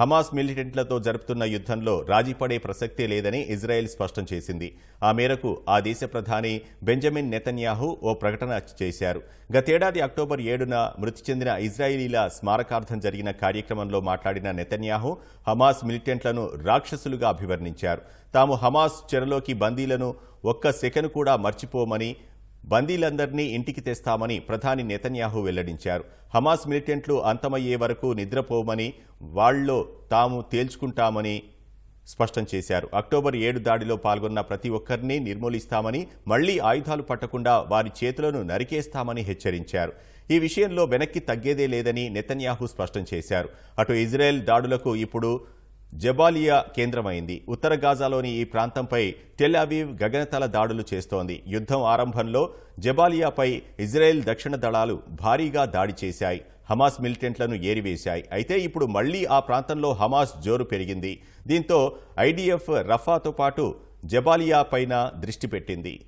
Hamas మిలిటెంట్లతో జరుపుతున్న యుద్ధంలో రాజీపడే ప్రసక్తే లేదని ఇజ్రాయెల్ స్పష్టం చేసింది. ఆ మేరకు ఆ దేశ ప్రధాని బెంజమిన్ నెతన్యాహు ఓ ప్రకటన చేశారు. గతేడాది అక్టోబర్ ఏడున మృతి చెందిన ఇజ్రాయిలీల స్మారకార్థం జరిగిన కార్యక్రమంలో మాట్లాడిన నెతన్యాహు హమాస్ మిలిటెంట్లను రాక్షసులుగా అభివర్ణించారు. తాము హమాస్ చెరలోకి బందీలను ఒక్క సెకను కూడా మర్చిపోమని బందీలందరినీ ఇంటికి తెస్తామని ప్రధాని నెతన్యాహు వెల్లడించారు. హమాస్ మిలిటెంట్లు అంతమయ్యే వరకు నిద్రపోమని వాళ్ళో తాము తేల్చుకుంటామని స్పష్టం చేశారు. అక్టోబర్ ఏడు దాడిలో పాల్గొన్న ప్రతి ఒక్కరిని నిర్మూలిస్తామని మళ్ళీ ఆయుధాలు పట్టకుండా వారి చేతులను నరికేస్తామని హెచ్చరించారు. ఈ విషయంలో వెనక్కి తగ్గేదే లేదని నెతన్యాహు స్పష్టం చేశారు. అటు ఇజ్రాయెల్ దాడులకు ఇప్పుడు జబాలియా కేంద్రమైంది. ఉత్తర గాజాలోని ఈ ప్రాంతంపై టెల్ అవీవ్ గగనతల దాడులు చేస్తోంది. యుద్ధం ఆరంభంలో జబాలియాపై ఇజ్రాయెల్ దక్షిణ దళాలు భారీగా దాడి చేశాయి. హమాస్ మిలిటెంట్లను ఏరివేశాయి. అయితే ఇప్పుడు మళ్ళీ ఆ ప్రాంతంలో హమాస్ జోరు పెరిగింది. దీంతో ఐడిఎఫ్ రఫాతో పాటు జబాలియా పైన దృష్టి పెట్టింది.